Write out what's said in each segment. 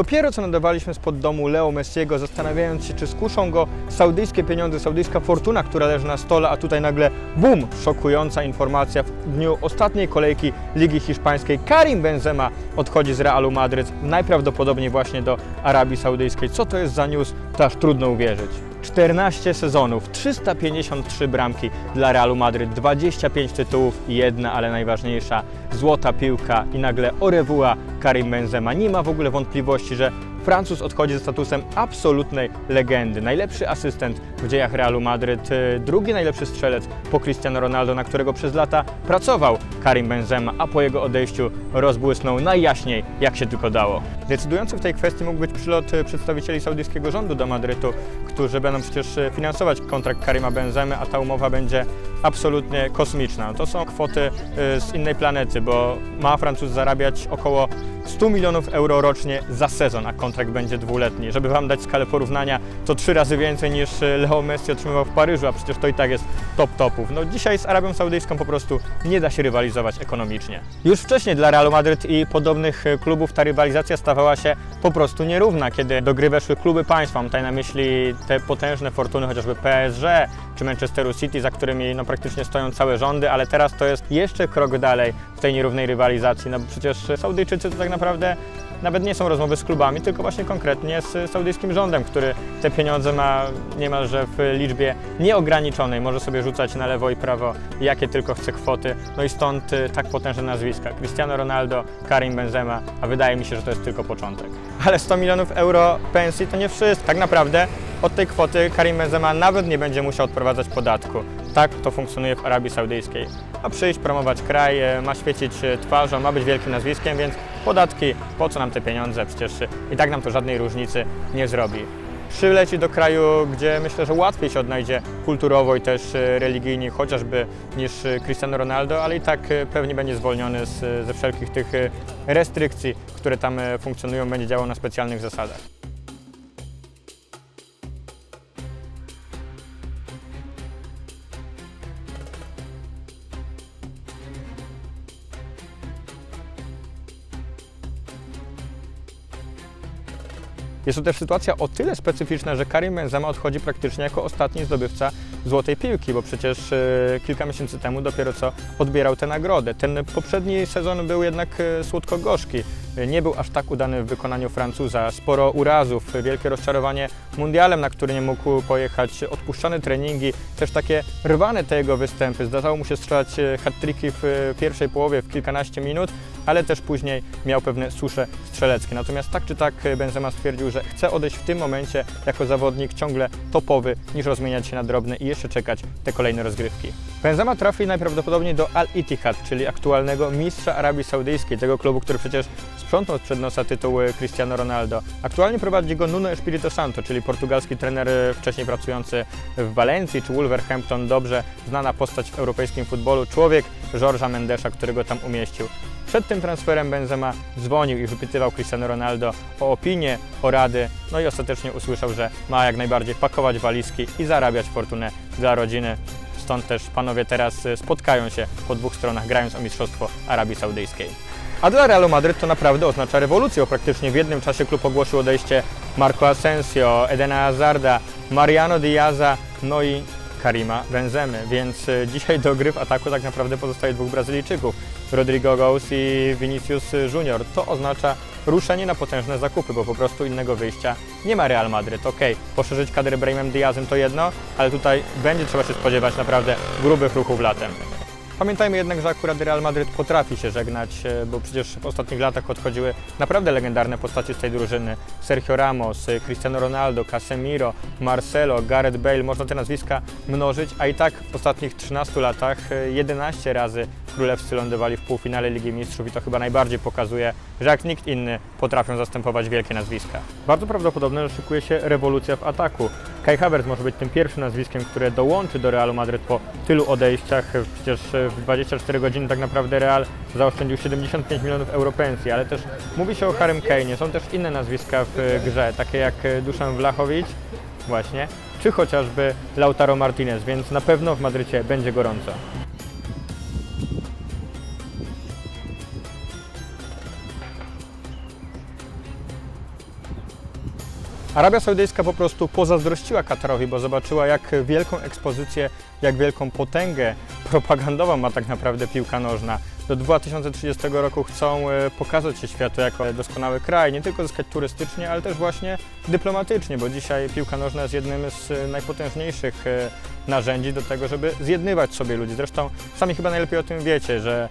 Dopiero co nadawaliśmy spod domu Leo Messiego, zastanawiając się, czy skuszą go saudyjskie pieniądze, saudyjska fortuna, która leży na stole, a tutaj nagle bum, szokująca informacja w dniu ostatniej kolejki Ligi Hiszpańskiej. Karim Benzema odchodzi z Realu Madryt, najprawdopodobniej właśnie do Arabii Saudyjskiej. Co to jest za news? To aż trudno uwierzyć. 14 sezonów, 353 bramki dla Realu Madryt, 25 tytułów i jedna, ale najważniejsza, złota piłka i nagle Orewua Karim Benzema. Nie ma w ogóle wątpliwości, że Francuz odchodzi ze statusem absolutnej legendy. Najlepszy asystent w dziejach Realu Madryt, y, drugi najlepszy strzelec po Cristiano Ronaldo, na którego przez lata pracował Karim Benzema, a po jego odejściu rozbłysnął najjaśniej, jak się tylko dało. Decydujący w tej kwestii mógł być przylot y, przedstawicieli saudyjskiego rządu do Madrytu, którzy będą przecież y, finansować kontrakt Karima Benzemy, a ta umowa będzie absolutnie kosmiczna. To są kwoty z innej planety, bo ma Francuz zarabiać około 100 milionów euro rocznie za sezon, a kontrakt będzie dwuletni. Żeby Wam dać skalę porównania, to trzy razy więcej niż Leo Messi otrzymywał w Paryżu, a przecież to i tak jest top topów. No dzisiaj z Arabią Saudyjską po prostu nie da się rywalizować ekonomicznie. Już wcześniej dla Realu Madryt i podobnych y, klubów ta rywalizacja stawała się po prostu nierówna, kiedy do gry weszły kluby państwa. Mam tutaj na myśli te potężne fortuny, chociażby PSG czy Manchesteru City, za którymi no, praktycznie stoją całe rządy, ale teraz to jest jeszcze krok dalej w tej nierównej rywalizacji. No bo przecież Saudyjczycy to tak naprawdę nawet nie są rozmowy z klubami, tylko właśnie konkretnie z saudyjskim rządem, który te pieniądze ma niemalże w liczbie nieograniczonej. Może sobie rzucać na lewo i prawo jakie tylko chce kwoty. No i stąd y, tak potężne nazwiska. Cristiano Ronaldo, Karim Benzema, a wydaje mi się, że to jest tylko początek. Ale 100 milionów euro pensji to nie wszystko. Tak naprawdę od tej kwoty Karim Benzema nawet nie będzie musiał odprowadzać podatku. Tak to funkcjonuje w Arabii Saudyjskiej. Ma przyjść, promować kraj, e, ma świecić e, twarzą, ma być wielkim nazwiskiem, więc podatki, po co nam te pieniądze? Przecież i tak nam to żadnej różnicy nie zrobi. Przyleci do kraju, gdzie myślę, że łatwiej się odnajdzie kulturowo i też e, religijnie, chociażby niż e, Cristiano Ronaldo, ale i tak e, pewnie będzie zwolniony z, ze wszelkich tych restrykcji, które tam funkcjonują, będzie działał na specjalnych zasadach. Jest to też sytuacja o tyle specyficzna, że Karim Benzema odchodzi praktycznie jako ostatni zdobywca złotej piłki, bo przecież e, kilka miesięcy temu dopiero co odbierał tę nagrodę. Ten poprzedni sezon był jednak e, słodko-gorzki. E, Nie był aż tak udany w wykonaniu Francuza. Sporo urazów, wielkie rozczarowanie mundialem, na który nie mógł pojechać, odpuszczane treningi, też takie rwane te jego występy. Zdarzało mu się strzelać e, hat-tricki w e, pierwszej połowie w kilkanaście minut, ale też później miał pewne susze strzeleckie. Natomiast tak czy tak Benzema stwierdził, że chce odejść w tym momencie jako zawodnik ciągle topowy, niż rozmieniać się na drobne i jeszcze czekać te kolejne rozgrywki. Benzema trafi najprawdopodobniej do Al Ittihad, czyli aktualnego mistrza Arabii Saudyjskiej, tego klubu, który przecież sprzątnął sprzed nosa tytuły Cristiano Ronaldo. Aktualnie prowadzi go Nuno Espirito Santo, czyli portugalski trener e, wcześniej pracujący w Walencji czy Wolverhampton, dobrze znana postać w europejskim futbolu, człowiek Georgesa Mendesza, który go tam umieścił. Przed tym transferem Benzema dzwonił i wypytywał Cristiano Ronaldo o opinię, o rady, no i ostatecznie usłyszał, że ma jak najbardziej pakować walizki i zarabiać fortunę dla rodziny. Stąd też panowie teraz y, spotkają się po dwóch stronach, grając o Mistrzostwo Arabii Saudyjskiej. A dla Realu Madryt to naprawdę oznacza rewolucję, praktycznie w jednym czasie klub ogłosił odejście Marco Asensio, Edena Hazarda, Mariano Diaza, no i Karima Benzemy, więc y, dzisiaj do gry w ataku tak naprawdę pozostaje dwóch Brazylijczyków, Rodrigo Goes i Vinicius Junior. To oznacza ruszenie na potężne zakupy, bo po prostu innego wyjścia nie ma Real Madryt. Okej, poszerzyć kadrę Brahimem Diazem to jedno, ale tutaj będzie trzeba się spodziewać naprawdę grubych ruchów latem. Pamiętajmy jednak, że akurat Real Madryt potrafi się żegnać, e, bo przecież w ostatnich latach odchodziły naprawdę legendarne postacie z tej drużyny. Sergio Ramos, e, Cristiano Ronaldo, Casemiro, Marcelo, Gareth Bale, można te nazwiska mnożyć, a i tak w ostatnich 13 latach e, 11 razy królewscy lądowali w półfinale Ligi Mistrzów i to chyba najbardziej pokazuje, że jak nikt inny potrafią zastępować wielkie nazwiska. Bardzo prawdopodobne, że szykuje się rewolucja w ataku. Kai Havertz może być tym pierwszym nazwiskiem, które dołączy do Realu Madryt po tylu odejściach. Przecież w 24 godziny tak naprawdę Real zaoszczędził 75 milionów euro pensji, ale też mówi się o Harrym Kane'ie. Są też inne nazwiska w grze, takie jak Duszan Vlachowicz, właśnie, czy chociażby Lautaro Martinez, więc na pewno w Madrycie będzie gorąco. Arabia Saudyjska po prostu pozazdrościła Katarowi, bo zobaczyła jak wielką ekspozycję, jak wielką potęgę propagandową ma tak naprawdę piłka nożna. Do 2030 roku chcą e, pokazać się światu jako doskonały kraj, nie tylko zyskać turystycznie, ale też właśnie dyplomatycznie, bo dzisiaj piłka nożna jest jednym z e, najpotężniejszych e, narzędzi do tego, żeby zjednywać sobie ludzi. Zresztą sami chyba najlepiej o tym wiecie, że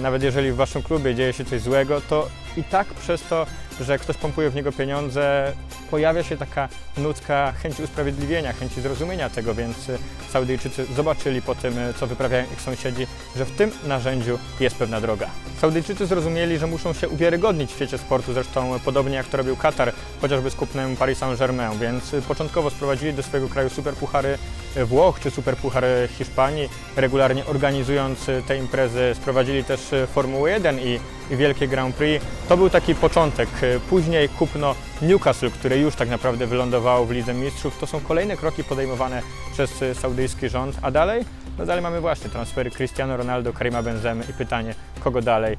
nawet jeżeli w waszym klubie dzieje się coś złego, to i tak przez to, że ktoś pompuje w niego pieniądze, pojawia się taka ludzka chęć usprawiedliwienia, chęci zrozumienia tego, więc e, Saudyjczycy zobaczyli po tym, e, co wyprawiają ich sąsiedzi, że w tym narzędziu jest pewna droga. Saudyjczycy zrozumieli, że muszą się uwiarygodnić w świecie sportu, zresztą podobnie jak to robił Katar, chociażby z kupnem Paris Saint-Germain, więc początkowo sprowadzili do swojego kraju superpuchary Włoch czy superpuchary Hiszpanii, regularnie organizując te imprezy, sprowadzili też Formułę 1 i, i wielkie Grand Prix. To był taki początek. E, Później kupno Newcastle, które już tak naprawdę wylądowało w Lidze Mistrzów. To są kolejne kroki podejmowane przez e, saudyjski rząd, a dalej? No dalej mamy właśnie transfery Cristiano Ronaldo, Karima Benzemy i pytanie, kogo dalej?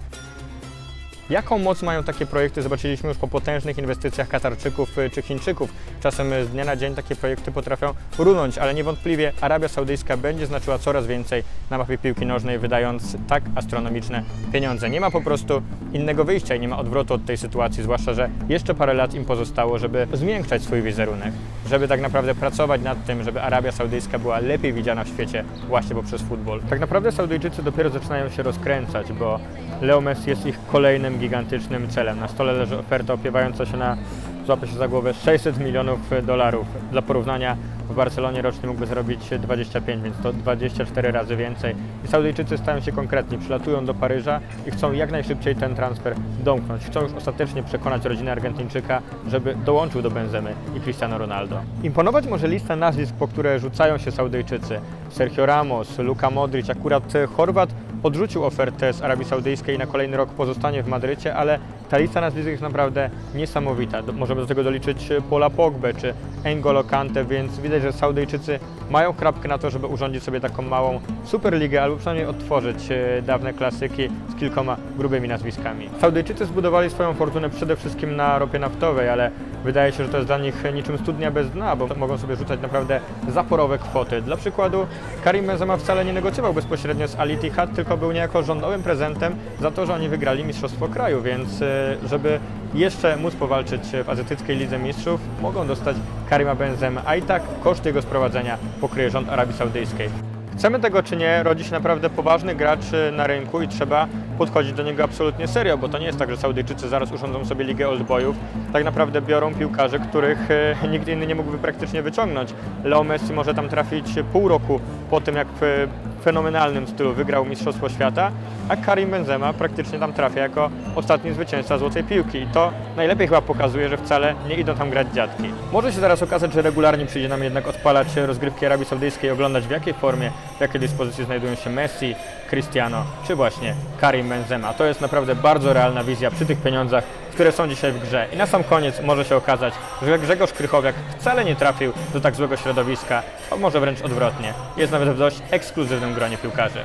Jaką moc mają takie projekty? Zobaczyliśmy już po potężnych inwestycjach Katarczyków y, czy Chińczyków. Czasem y, z dnia na dzień takie projekty potrafią runąć, ale niewątpliwie Arabia Saudyjska będzie znaczyła coraz więcej na mapie piłki nożnej, wydając tak astronomiczne pieniądze. Nie ma po prostu innego wyjścia i nie ma odwrotu od tej sytuacji, zwłaszcza, że jeszcze parę lat im pozostało, żeby zmiękczać swój wizerunek, żeby tak naprawdę pracować nad tym, żeby Arabia Saudyjska była lepiej widziana w świecie właśnie poprzez futbol. Tak naprawdę Saudyjczycy dopiero zaczynają się rozkręcać, bo Leo Messi jest ich kolejnym gigantycznym celem. Na stole leży oferta opiewająca się na, złapę się za głowę, 600 milionów dolarów. Dla porównania w Barcelonie rocznie mógłby zarobić 25, więc to 24 razy więcej. I Saudyjczycy stają się konkretni, przylatują do Paryża i chcą jak najszybciej ten transfer domknąć. Chcą już ostatecznie przekonać rodzinę Argentyńczyka, żeby dołączył do Benzemy i Cristiano Ronaldo. Imponować może lista nazwisk, po które rzucają się Saudyjczycy. Sergio Ramos, Luka Modric, akurat Chorwat odrzucił ofertę z Arabii Saudyjskiej na kolejny rok pozostanie w Madrycie, ale ta lista nazwisk jest naprawdę niesamowita. Możemy do tego doliczyć Pola Pogbę czy N'Golo Kante, więc widać, że Saudyjczycy mają chrapkę na to, żeby urządzić sobie taką małą superligę albo przynajmniej odtworzyć e, dawne klasyki z kilkoma grubymi nazwiskami. Saudyjczycy zbudowali swoją fortunę przede wszystkim na ropie naftowej, ale wydaje się, że to jest dla nich niczym studnia bez dna, bo mogą sobie rzucać naprawdę zaporowe kwoty. Dla przykładu Karim Benzema wcale nie negocjował bezpośrednio z Al Ittihad, tylko był niejako rządowym prezentem za to, że oni wygrali Mistrzostwo Kraju, więc e, żeby jeszcze móc powalczyć w azjatyckiej Lidze Mistrzów, mogą dostać Karima Benzema, a i tak koszt jego sprowadzenia pokryje rząd Arabii Saudyjskiej. Chcemy tego czy nie, rodzi się naprawdę poważny gracz na rynku i trzeba podchodzić do niego absolutnie serio, bo to nie jest tak, że Saudyjczycy zaraz urządzą sobie Ligę Oldboyów. Tak naprawdę biorą piłkarzy, których y, nikt inny nie mógłby praktycznie wyciągnąć. Leo Messi może tam trafić pół roku po tym, jak w fenomenalnym stylu wygrał Mistrzostwo Świata, a Karim Benzema praktycznie tam trafia jako ostatni zwycięzca Złotej Piłki. I to najlepiej chyba pokazuje, że wcale nie idą tam grać dziadki. Może się zaraz okazać, że regularnie przyjdzie nam jednak odpalać rozgrywki Arabii Saudyjskiej i oglądać w jakiej formie, w jakiej dyspozycji znajdują się Messi, Cristiano czy właśnie Karim Benzema. To jest naprawdę bardzo realna wizja przy tych pieniądzach, które są dzisiaj w grze. I na sam koniec może się okazać, że Grzegorz Krychowiak wcale nie trafił do tak złego środowiska, a może wręcz odwrotnie. Jest nawet w dość ekskluzywnym gronie piłkarzy.